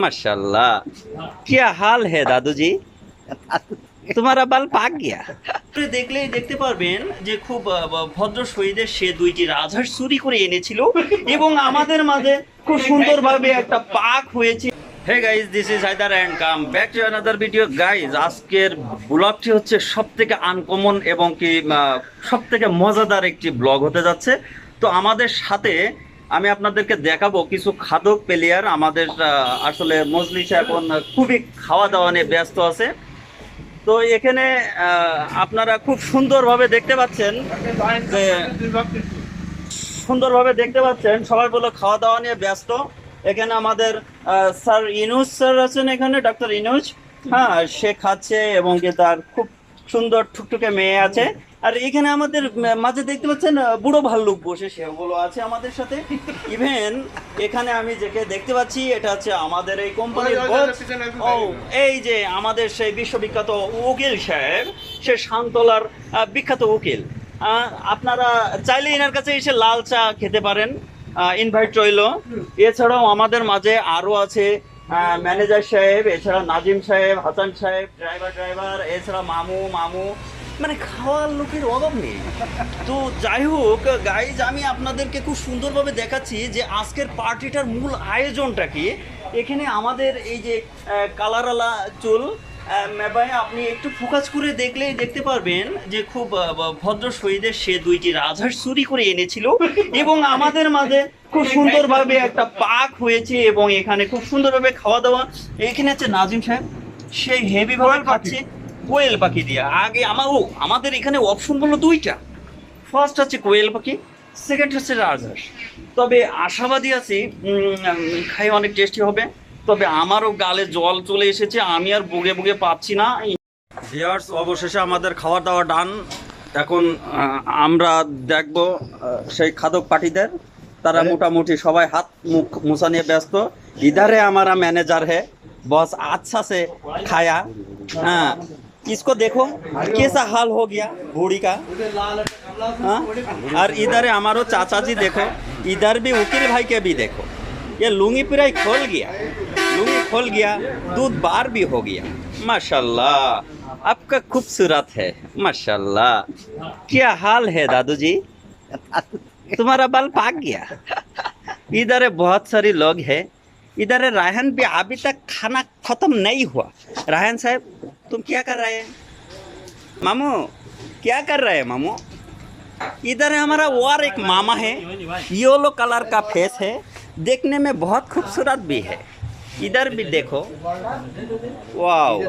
माशाल्लाह क्या हाल है दादू जी তোমারা বাল পাক গিয়া দেখলেই দেখতে পারবেন যে খুব আহ, ভদ্র শহীদের সে দুইটি রাজহাঁস চুরি করে এনেছিল এবং আমাদের মাঝে খুব সুন্দরভাবে একটা পাক হয়েছে hey guys this is Haidar and come back to another video guys আজকের ব্লগটি হচ্ছে সব থেকে আনকমন এবং কি সব থেকে মজাদার একটি ব্লগ হতে যাচ্ছে তো আমাদের সাথে আমি আপনাদেরকে দেখাবো কিছু খাদক প্লেয়ার আমাদের আসলে মজলিস এখন খুবই খাওয়া দাওয়া নিয়ে ব্যস্ত আছে। তো এখানে আপনারা খুব সুন্দরভাবে দেখতে পাচ্ছেন যে, সুন্দরভাবে দেখতে পাচ্ছেন, সবাই বলো খাওয়া দাওয়া নিয়ে ব্যস্ত। এখানে আমাদের স্যার ইনুজ স্যার আছেন এখানে ডক্টর ইনুজ হ্যাঁ সে খাচ্ছে এবং তার খুব সুন্দর ঠুকঠুকে মেয়ে আছে। আর এখানে আমাদের মাঝে দেখতে পাচ্ছেন বুড়ো ভাল্লুক বসে সেগুলো আছে আমাদের সাথে। ইভেন এখানে আমি যেকে দেখতে পাচ্ছি এটা হচ্ছে আমাদের এই কোম্পানির ও এই যে আমাদের সেই বিশ্ববিখ্যাত উকিল সাহেব সে শান্তলার বিখ্যাত উকিল। আপনারা চাইলে এনার কাছে এসে লাল চা খেতে পারেন ইনভাইট রইল। এছাড়াও আমাদের মাঝে আরও আছে ম্যানেজার সাহেব এছাড়া নাজিম সাহেব হাসান সাহেব ড্রাইভার ড্রাইভার এছাড়া মামু মামু মানে খাওয়ার লোকের অভাব নেই। তো যাই হোক গাইজ আমি আপনাদেরকে খুব সুন্দরভাবে দেখাচ্ছি যে আজকের পার্টিটার মূল আয়োজনটা কি। এখানে আমাদের এই যে কালারালা চুল ভাই আপনি একটু ফোকাস করে দেখলেই দেখতে পারবেন যে খুব ভদ্র শহীদের সে দুইটি রাজহাঁস চুরি করে এনেছিল এবং আমাদের মাঝে খুব সুন্দরভাবে একটা পাক হয়েছে এবং এখানে খুব সুন্দরভাবে খাওয়া দাওয়া। এখানে আছে নাজিম সাহেব সেই হেভি ভাবে খাচ্ছে। কোয়েল পাখি দিয়ে। আগে আমারও আমাদের এখানে অপশন হলো দুইটা। ফার্স্ট হচ্ছে কোয়েল পাখি সেকেন্ড হচ্ছে রাজহাঁস। তবে আশাবাদী আছি খাই অনেক টেস্টি হবে। তবে আমারও গালে জল চলে এসেছে আমি আর বুগে বুগে পাচ্ছি না। ভিওয়ার্স অবশেষে আমাদের খাওয়া দাওয়া ডান এখন আমরা দেখব সেই খাদক পাটিদের তারা মোটামুটি সবাই হাত মুখ মুছা নিয়ে ব্যস্ত। ইধারে আমারা ম্যানেজার হে বস আচ্ছা সে খায়া। হ্যাঁ। इसको देखो, कैसा हाल हो गया बूढ़ी का। हाँ? और इधर हमारो चाचा जी देखो, इधर भी वकील भाई के भी देखो। ये लुंगी पिराई खोल गया, लुंगी खोल गया, दूध बार भी हो गया। माशाल्लाह, आपका खूबसूरत है, माशाल्लाह। क्या हाल है दादू जी तुम्हारा बाल पाक गया। इधर बहुत सारे लोग हैं इधर रायहान भी अभी तक खाना खत्म नहीं हुआ। रायहान साहब, तुम क्या कर रहे हैं? मामू, क्या कर रहे हैं मामू? इधर हमारा और एक मामा है, योलो कलर का फेस है, देखने में बहुत खूबसूरत भी है। इधर भी देखो। वाओ।